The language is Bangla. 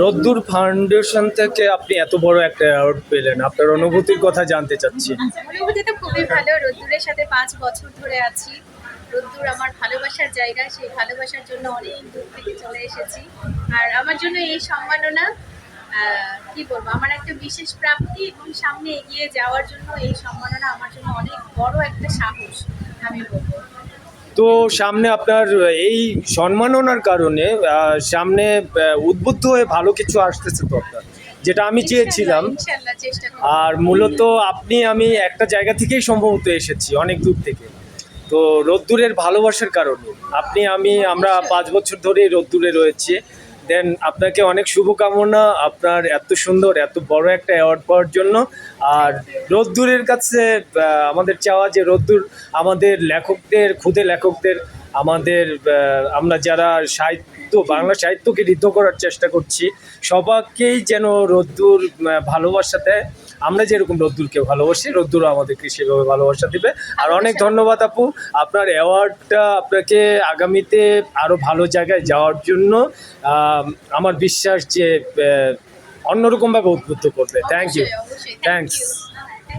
রোদ্দুর ফাউন্ডেশন থেকে আপনি এত বড় একটা অ্যাওয়ার্ড পেলেন। আপনার অনুভূতির কথা জানতে চাচ্ছি। অনুভূতি তো খুবই ভালো। রোদ্দুরের সাথে পাঁচ বছর ধরে আছি। রোদ্দুর আমার ভালোবাসার জায়গা। সেই ভালোবাসার জন্য অনেক দূর থেকে চলে এসেছি। আর আমার জন্য এই সম্মাননা কি বলব, আমার একটা বিশেষ প্রাপ্তি এবং সামনে এগিয়ে যাওয়ার জন্য এই সম্মাননা আমার জন্য অনেক বড় একটা সাহস, আমি বলব। তো সামনে আপনার এই সম্মাননার কারণে সামনে উদ্বুদ্ধ হয়ে ভালো কিছু আসতেছে তো আপনার যেটা আমি চেয়েছিলাম। আর মূলত আপনি আমি একটা জায়গা থেকেই সম্ভবত এসেছি অনেক দূর থেকে। তো রোদ্দুরের ভালোবাসার কারণে আপনি আমি আমরা পাঁচ বছর ধরে রোদ্দুরে রয়েছি। দেন আপনাকে অনেক শুভকামনা, আপনার এত সুন্দর, এত বড় একটা অ্যাওয়ার্ড পাওয়ার জন্য। আর রোদ্দুরের কাছে আমাদের চাওয়া যে রোদ্দুর আমাদের লেখকদের, ক্ষুদে লেখকদের আমাদের আমরা যারা সাহিত্য বাংলা সাহিত্যকে ঋদ্ধ করার চেষ্টা করছি সবাইকেই যেন রোদ্দুর ভালোবাসা দেয়। আমরা যেরকম রোদ্দুরকে ভালোবাসি রোদ্দুরও আমাদেরকে সেভাবে ভালোবাসা দিবে। আর অনেক ধন্যবাদ আপু। আপনার অ্যাওয়ার্ডটা আপনাকে আগামীতে আরও ভালো জায়গায় যাওয়ার জন্য আমার বিশ্বাস যে অন্যরকমভাবে উদ্বুদ্ধ করবে। Thank you. থ্যাংকস.